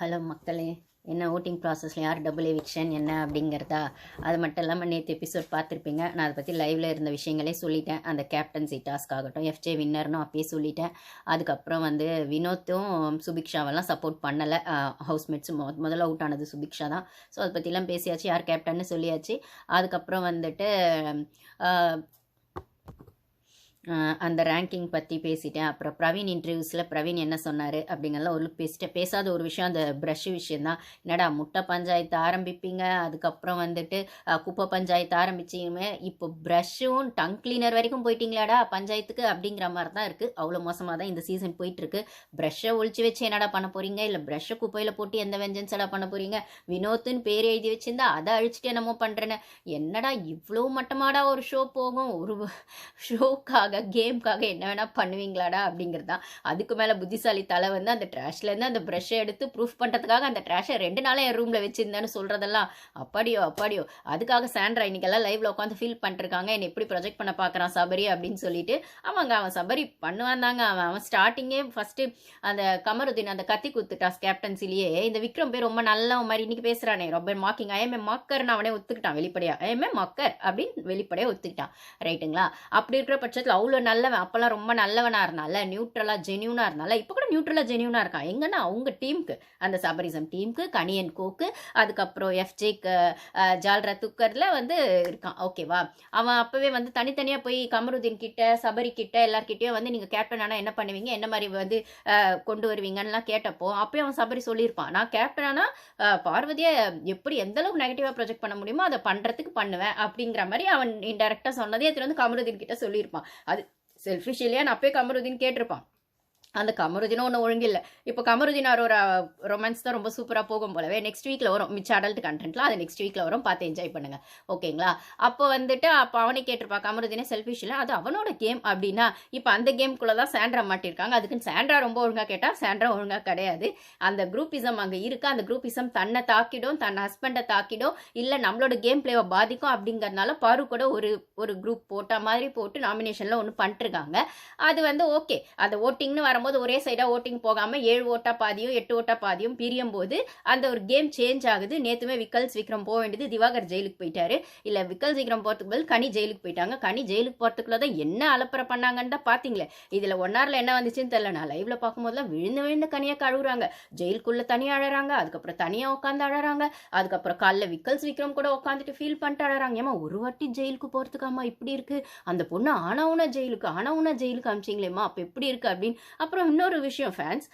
Hello மக்களே என்ன voting ப்ராசஸில் யார் டபுள் எவிக்ஷன் என்ன அப்படிங்கிறதா? அது மட்டும் இல்லாமல் நேற்று எபிசோட் பார்த்துருப்பீங்க. நான் அதை பற்றி லைவில் இருந்த விஷயங்களே சொல்லிட்டேன். அந்த கேப்டன்சி டாஸ்க் ஆகட்டும் எஃப்ஜே வின்னர்னு அப்பயே சொல்லிட்டேன். அதுக்கப்புறம் வந்து வினோத்தும் சுபிக்ஷாவெல்லாம் சப்போர்ட் பண்ணலை. ஹவுஸ்மேட்ஸ் மொ முதல்ல அவுட் ஆனது சுபிக்ஷா தான். ஸோ அதை பற்றிலாம் பேசியாச்சு. யார் கேப்டன்னு சொல்லியாச்சு. அதுக்கப்புறம் வந்துட்டு அந்த ரேங்கிங் பற்றி பேசிட்டேன். அப்புறம் பிரவீன் இன்டர்வியூஸில் பிரவீன் என்ன சொன்னார் அப்படிங்கலாம் ஒரு பேசிட்டேன். பேசாத ஒரு விஷயம் அந்த ப்ரஷ் விஷயந்தான் என்னடா முட்டை பஞ்சாயத்து ஆரம்பிப்பீங்க. அதுக்கப்புறம் வந்துட்டு குப்பை பஞ்சாயத்து ஆரம்பிச்சிங்கமே இப்போ ப்ரஷ்ஷும் டங் கிளீனர் வரைக்கும் போயிட்டீங்களாடா பஞ்சாயத்துக்கு அப்படிங்கிற மாதிரி தான் இருக்குது அவ்வளோ மோசமாக தான் இந்த சீசன் போயிட்டுருக்கு. ப்ரஷ்ஷை ஒழிச்சு வச்சு என்னடா பண்ண போகிறீங்க இல்லை ப்ரஷ்ஷை குப்பையில் போட்டு எந்த வெஞ்சன்ஸடா பண்ண போகிறீங்க வினோத்துன்னு பேர் எழுதி வச்சிருந்தா அதை அழிச்சிட்டு என்னமோ பண்ணுறேன்னு என்னடா இவ்வளோ மட்டமாடா ஒரு ஷோ போகும். ஒரு ஷோக்காக கேம்க்காக என்ன வேணால் பண்ணுவீங்களாடா அப்படிங்கிறது தான் அதுக்கு மேலே புத்திசாலி தலை வந்து அந்த ட்ராஷ்லேருந்து அந்த ப்ரெஷ்ஷை எடுத்து ப்ரூஃப் பண்ணுறதுக்காக அந்த ட்ராஷை ரெண்டு நாளாக என் ரூமில் வச்சுருந்தேன்னு சொல்கிறதெல்லாம் அப்படியோ அப்படியோ. அதுக்காக சாண்ட்ரா இன்னைக்கெல்லாம் லைவ்ல உட்காந்து ஃபீல் பண்ணிருக்காங்க என்னை எப்படி ப்ரொஜெக்ட் பண்ண பார்க்குறான் சபரி அப்படின்னு சொல்லிட்டு. ஆமாங்க அவன் சபரி பண்ணுவான் தாங்க. அவன் அவன் ஸ்டார்டிங்கே ஃபஸ்ட்டு அந்த கமருதீன் அந்த கத்தி குத்துட்டாஸ் கேப்டன்சிலேயே இந்த விக்ரம் பேர் ரொம்ப நல்ல மாதிரி இன்னைக்கு பேசுகிறானே ரொம்ப மாக்கிங் ஐஎம்ஏ மாக்கர்னு அவனே ஒத்துக்கிட்டான் வெளிப்படையாக ஐஎம்ஏ மக்கர் அப்படின்னு வெளிப்படையாக ஒத்துக்கிட்டான். ரைட்டுங்களா அப்படி இருக்கிற பட்சத்தில் அவ்வளோ நல்லவன் அப்போல்லாம் ரொம்ப நல்லவனாக இருந்தால நியூட்ரலாக ஜென்யூனாக இருந்தால இப்போ கூட நியூட்ரலாக ஜென்யூனாக இருக்கான். எங்கன்னா அவங்க டீமுக்கு அந்த சபரிசம் டீமுக்கு கனியன் கோக்கு அதுக்கப்புறம் எஃப்ஜேக்கு ஜால்ரா துக்கரில் வந்து இருக்கான். ஓகேவா அவன் அப்போவே வந்து தனித்தனியாக போய் கமருதீன் கிட்ட சபரி கிட்ட எல்லார்கிட்டயும் வந்து நீங்கள் கேப்டன் ஆனால் என்ன பண்ணுவீங்க? என்ன மாதிரி வந்து கொண்டு வருவீங்கன்னுலாம் கேட்டப்போ அப்போயும் அவன் சபரி சொல்லியிருப்பான். நான் கேப்டன் ஆனால் பார்வதியை எப்படி எந்த அளவுக்கு நெகட்டிவாக ப்ரொஜெக்ட் பண்ண முடியுமோ அதை பண்ணுறதுக்கு பண்ணுவேன் அப்படிங்கிற மாதிரி அவன் இன்டெரக்டாக சொன்னதே எடுத்துகிட்டு வந்து கமருதீன் கிட்ட சொல்லியிருப்பான். செல்ஃபிஷ் இல்லையா நான் அப்பயே கமருதீன் கேட்டிருப்பான். அந்த கமருதினும் ஒன்றும் ஒழுங்கில்லை. இப்போ கமருதினார் ஒரு ரொமான்ஸ் தான் ரொம்ப சூப்பராக போகும் போலவே நெக்ஸ்ட் வீக்கில் வரும். மிச்ச அடல்ட் கண்டென்ட்லாம் அது நெக்ஸ்ட் வீக்கில் வரும். பார்த்து என்ஜாய் பண்ணுங்க. ஓகேங்களா? அப்போ வந்துட்டு அப்போ அவனே கேட்டிருப்பா கமருதீனே செல்ஃபிஷ் இல்லை. அது அவனோட கேம் அப்படின்னா இப்போ அந்த கேம்குள்ளே தான் சாண்ட்ரா மாட்டிருக்காங்க. அதுக்குன்னு சாண்ட்ரா ரொம்ப ஒழுங்காக கேட்டால் சாண்ட்ரா ஒழுங்காக கிடையாது. அந்த குரூப்பிசம் அங்கே இருக்கு. அந்த குரூப்பிசம் தன்னை தாக்கிடும் தன் ஹஸ்பண்டை தாக்கிடும். இல்லை நம்மளோட கேம் பிளேவை பாதிக்கும் அப்படிங்கிறதுனால பாரு கூட ஒரு ஒரு குரூப் போட்ட மாதிரி போட்டு நாமினேஷனில் ஒன்று பண்ணிட்டுருக்காங்க அது வந்து ஓகே அந்த ஓட்டிங்னு வரும்போது ஒரே சைடாக ஓட்டிங் போகாமல் ஏழு ஓட்டா பாதியும் எட்டு ஓட்டா பாதியும் பிரியும் போது அந்த ஒரு கேம் சேஞ்ச் ஆகுது. நேற்றுமே விக்கல்ஸ் விக்ரம் போக வேண்டியது திவாகர் ஜெயிலுக்கு போயிட்டாரு. இல்லை விக்கல்ஸ் விக்ரம் போகிறதுக்கு பதில் கனி ஜெயிலுக்கு போயிட்டாங்க. கனி ஜெயிலுக்கு போகிறதுக்குள்ள தான் என்ன அலப்பறை பண்ணாங்கன்னு தான் பார்த்தீங்களே இதில் ஒன் ஹவரில் என்ன வந்துச்சுன்னு தெரியல. நான் லைவ்ல பார்க்கும்போதுலாம் விழுந்து விழுந்து கனியாக கழுவுறாங்க. ஜெயிலுக்குள்ளே தனியாக அழறாங்க. அதுக்கப்புறம் தனியாக உட்காந்து அழறாங்க. அதுக்கப்புறம் காலைல விக்கல்ஸ் விக்ரம் கூட உட்காந்துட்டு ஃபீல் பண்ணிட்டு அழறாங்க. ஏமா ஒரு வாட்டி ஜெயிலுக்கு போகிறதுக்காமா இப்படி இருக்குது அந்த பொண்ணு ஆனவுன ஜெயிலுக்கு ஆனவுன ஜெயிலுக்கு அமிச்சிங்களேம்மா. அப்போ எப்படி இருக்குது அப்படின்னு. அப்புறம் இன்னொரு விஷயம் ஃபேன்ஸ்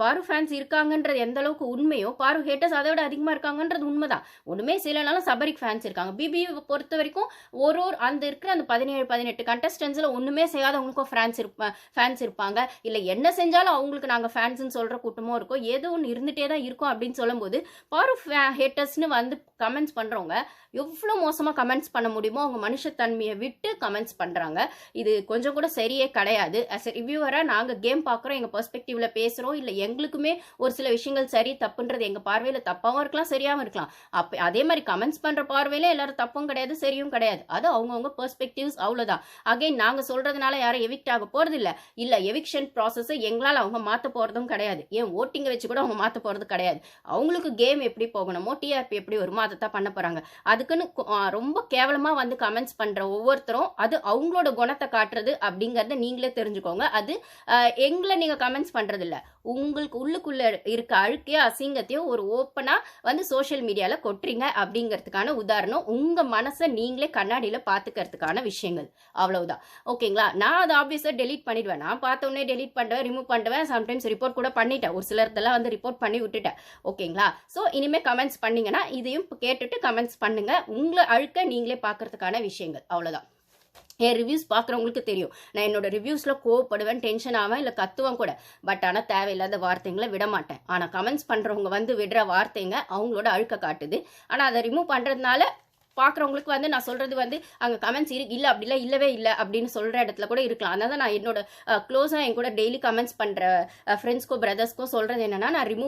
பாரு ஃபேன்ஸ் இருக்காங்கன்றது எந்த அளவுக்கு உண்மையோ பாரு ஹேட்டர்ஸ் அதை விட அதிகமாக இருக்காங்கன்றது உண்மைதான். ஒன்றுமே சிலனாலும் சபரிக் ஃபேன்ஸ் இருக்காங்க. பிபி பொறுத்த வரைக்கும் ஒரு ஒரு அந்த இருக்கிற அந்த பதினேழு பதினெட்டு கண்டஸ்டன்ஸில் ஒன்றுமே செய்யாதவங்களுக்கும் ஃபேன்ஸ் இருப்பா ஃபேன்ஸ் இருப்பாங்க. இல்லை என்ன செஞ்சாலும் அவங்களுக்கு நாங்கள் ஃபேன்ஸ்னு சொல்கிற கூட்டமும் இருக்கும் ஏதோ ஒன்று இருந்துகிட்டே தான் இருக்கும் அப்படின்னு சொல்லும்போது பாரு ஹேட்டர்ஸ்னு வந்து கமெண்ட்ஸ் பண்ணுறவங்க எவ்வளோ மோசமாக கமெண்ட்ஸ் பண்ண முடியுமோ அவங்க மனுஷத்தன்மையை விட்டு கமெண்ட்ஸ் பண்ணுறாங்க இது கொஞ்சம் கூட சரியே கிடையாது. அஸ் எ ரிவ்யூவராக நாங்கள் கேம் பார்க்குறோம் எங்கள் பெர்ஸ்பெக்டிவில் பேசுகிறோம் இல்லை எங்களுக்குமே ஒரு சில விஷயங்கள் சரி தப்புன்றது எங்கள் பார்வையில் தப்பாகவும் இருக்கலாம் சரியாகவும் இருக்கலாம். அப்போ அதே மாதிரி கமெண்ட்ஸ் பண்ணுற பார்வையில் எல்லாரும் தப்பும் கிடையாது சரியும் கிடையாது. அது அவங்கவுங்க பெர்ஸ்பெக்டிவ்ஸ் அவ்வளோதான் அகைன் நாங்கள் சொல்கிறதுனால யாரும் எவிக்ட் ஆக போகிறது இல்லை எவிக்ஷன் ப்ராசஸை எங்களால் அவங்க மாற்ற போகிறதும் கிடையாது. ஏன் ஓட்டிங்கை வச்சு கூட அவங்க மாற்ற போகிறது கிடையாது. அவங்களுக்கு கேம் எப்படி போகணுமோ டிஆர்பி எப்படி வருமோ தான் பண்ண போகிறாங்க அதுக்குன்னு ரொம்ப கேவலமாக வந்து கமெண்ட்ஸ் பண்ணுற ஒவ்வொருத்தரும் அது அவங்களோட குணத்தை காட்டுறது அப்படிங்கிறத நீங்களே தெரிஞ்சுக்கோங்க. அது ஆஹ், எங்களை நீங்கள் கமெண்ட்ஸ் பண்றது இல்ல உங்களுக்கு உள்ளுக்குள்ளே இருக்க அழுக்கையோ அசிங்கத்தையோ ஒரு ஓப்பனாக வந்து சோஷியல் மீடியாவில் கொட்டுறீங்க அப்படிங்கிறதுக்கான உதாரணம் உங்கள் மனசை நீங்களே கண்ணாடியில் பார்த்துக்கிறதுக்கான விஷயங்கள். அவ்வளவுதான். ஓகேங்களா? நான் அதை ஆப்வியஸாக டெலீட் பண்ணிடுவேன். நான் பார்த்தோன்னே டெலிட் டெலீட் பண்ணுவேன் ரிமூவ் பண்ணுவேன் சம்டைம்ஸ் ரிப்போர்ட் கூட பண்ணிட்டேன். ஒரு சிலர்தெல்லாம் வந்து ரிப்போர்ட் பண்ணி விட்டுட்டேன். ஓகேங்களா? ஸோ இனிமேல் கமெண்ட்ஸ் பண்ணிங்கன்னா இதையும் கேட்டுட்டு கமெண்ட்ஸ் பண்ணுங்கள் உங்களை அழுக்க நீங்களே பார்க்கறதுக்கான விஷயங்கள். அவ்வளோதான் என் ரிவ்யூஸ் பார்க்குறவங்களுக்கு தெரியும். நான் என்னோட ரிவ்யூஸில் கோவப்படுவேன் டென்ஷன் ஆவேன் இல்லை கத்துவேன் கூட. பட் ஆனால் தேவையில்லாத வார்த்தைங்களை விட மாட்டேன். ஆனால் கமெண்ட்ஸ் பண்ணுறவங்க வந்து விடுற வார்த்தைங்க அவங்களோட அழுக்க காட்டுது. ஆனால் அதை ரிமூவ் பண்ணுறதுனால பார்க்குறவங்களுக்கு வந்து நான் சொல்கிறது வந்து அங்கே கமெண்ட்ஸ் இரு இல்லை அப்படிலாம் இல்லவே இல்லை அப்படின்னு சொல்கிற இடத்துல கூட இருக்கலாம். அதனால் தான் நான் என்னோட க்ளோஸாக என் கூட டெய்லி கமெண்ட்ஸ் பண்ணுற ஃப்ரெண்ட்ஸ்க்கோ பிரதர்ஸ்க்கோ சொல்கிறது என்னென்னா நான் ரிமூவ்